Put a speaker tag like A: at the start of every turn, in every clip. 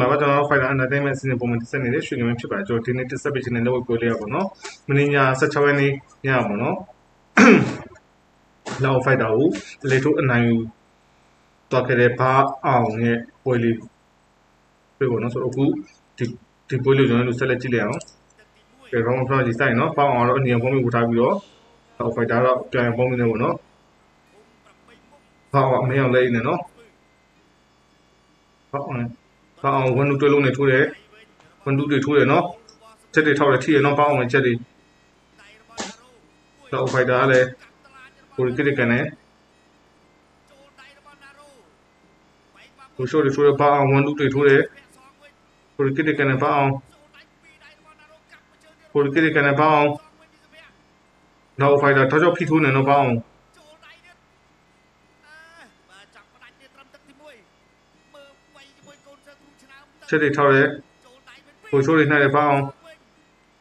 A: မှာပါကျွန်တော်တို့ Fighter Entertainment စီစဉ်ပုံမှန်တက်ဆက်နေတဲ့ရွှေကမင်းဖြစ်ပါတယ်ကျွန်တော်ဒီနေ့တက်ဆက်ပေးခြင်းတဲ့လက်ဝဲပွဲလေးရပါတော့မင်းညာ16ရက်နေ့ညပါတော့လောက် Fighter ကိုလေထိုးအနိုင်ယူတော့ခဲ့တဲ့ဘာအောင်ရဲ့ပွဲလေးပြေပေါ့နော်ဆိုတော့အခုဒီဒီပွဲလေးကျွန်တော်တို့ဆက်လက်ကြည့်လိုက်အောင်ကဲ round of ကြီးစိုက်နော်ပေါအောင်တော့အနီယံပုံးမျိုးဝထားပြီးတော့လောက် Fighter တော့ပြန်ပုံးနေတယ်ပေါ့နော်ဘာအောင်မရောက်လဲနေနော်ဘာအောင် ဘာအောင်ဝန်တူတွဲလုံးနဲ့ထိုးတယ်ဝန်တူတွေထိုးတယ်နော်ချက်တွေထောက်တယ်ထိရနော်ဘာအောင်ချက်တွေလောက် Fighter ကလည်းကိုရီကစ်ကန်နဲ့ကိုရှိုးတွေထိုးတယ်ဘာအောင်ဝန်တူတွေထိုးတယ်ကိုရီကစ်ကန်နဲ့ဘာအောင်ကိုရီကစ်ကန်နဲ့ဘာအောင်လောက် Fighter ထောက်ချောက်ဖိထိုးနေနော်ဘာအောင် ချက်တွေထောက်တယ်ကိုချိုးတွေနှိုက်တယ်ပေါအောင်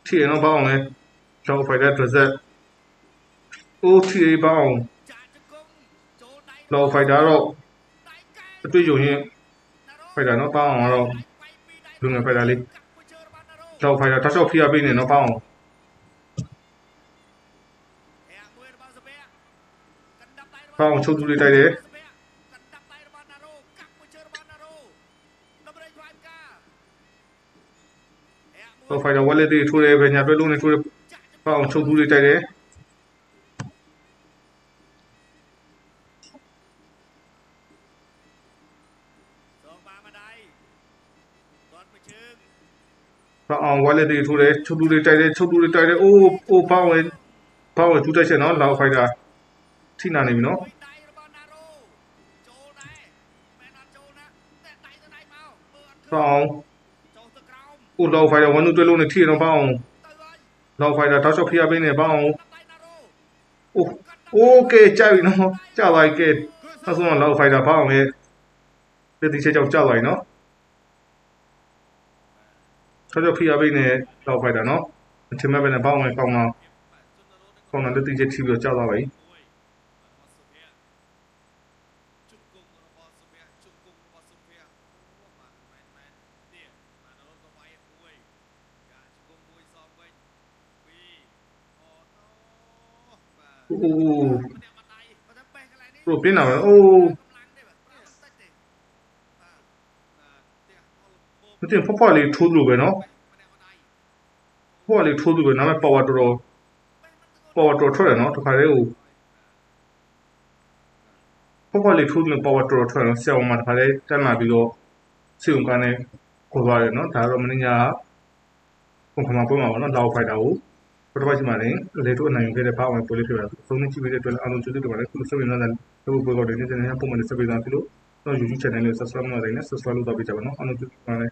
A: ထိရင်တော့ပေါအောင်လဲကျောင်းဖိုက်တဲ့ဒရက်အိုးထိရပေါအောင်လောဖိုက်တာ
B: တော့
A: အတွေ့အကြုံရင်း
B: ဖိုက်
A: တာနော်ပေါအောင်တော့လူငယ်
B: ဖိုက်တာလေး
A: လောဖိုက်တာတချော့ဖိရပေးနေနော်ပေါအောင်ပေါအောင်ချုပ်သူလေးတိုက်တယ် ဖိုင်တာဝက်လက်တွေထိုးတယ်ပဲညာတွဲလုံးတွေထိုးတယ်ပေါအောင်ချုပ်သူတွေတိုက်တယ်ပေါအောင်ဝက်လက်တွေထိုးတယ်ချုပ်သူတွေတိုက်တယ်ချုပ်သူတွေတိုက်တယ်အိုးအိုးပေါအောင်ပေါအောင်ထူးတိုက်ချက်နော်လောက်ဖိုင်တာထိနာနေပြီနော်
B: ပေါ
A: အောင် ကိုလောက်ဖိုင်တာ1 2 2လုံးနဲ့ထိရတော့ပေါ့အောင်လောက်ဖိုင်တာတောက်လျှောက်ခရပေးနေပေါ့အောင်
B: โอ้
A: โอเคကြိုက်ပြီနော်ကြပါပြီကဲနောက်ဆုံးတော့လောက်ဖိုင်တာပေါ့အောင်ရဲ့တတိချက်ကြောင့်ကြပါပြီနော်တောက်လျှောက်ခရပေးနေလောက်ဖိုင်တာနော်အထင်မဲ့ပဲနဲ့ပေါ့အောင်ပဲပေါ့အောင်ပေါ့အောင်တတိချက်ထိပြီးတော့ကြပါပြီ
B: โอ้
A: โปร
B: ปิ้นอ่ะโอ้
A: မတင်ဖောက်ဖောက်လေးထိုးလို့ပဲနော်ဖောက်လေးထိုးလို့ပဲနားမပါဝါတော်တော်ပါဝါတော်ထွက်တယ်နော်တခါလေးကိုဖောက်ဖောက်လေးထိုးလို့ပါဝါတော်တော်ထွက်တယ်ဆရာမတခါလေးတန်းလာပြီးတော့စီုံကနဲ့ခေါ်သွားတယ်နော်ဒါတော့မင်းညာကဘုံခမပွဲမှာပေါ့နော်လောက်ဖိုက်တာကို ပထမချိန်မှာလည်းလေတို့အနိုင်ယူခဲ့တဲ့ ဘာဝင်ပိုလေးဖြစ်ပါတယ်။သုံးနှစ်ကြည့်ပြီးတဲ့အတွက်အားလုံးကျေးဇူးတင်ပါတယ်။ခုလိုဆက်ပြီးတော့လည်းဒီပွဲကောက်တွေနေ့စဉ်နေ့ပုံမှန်ဆက်ပြီးသားဖြစ်လို့တော့ YouTube channel လေးကို subscribe လုပ်နိုင်တယ် subscribe လုပ်တော့ပြကြပါနော်။အားလုံးကျေးဇူးတင်ပါတယ်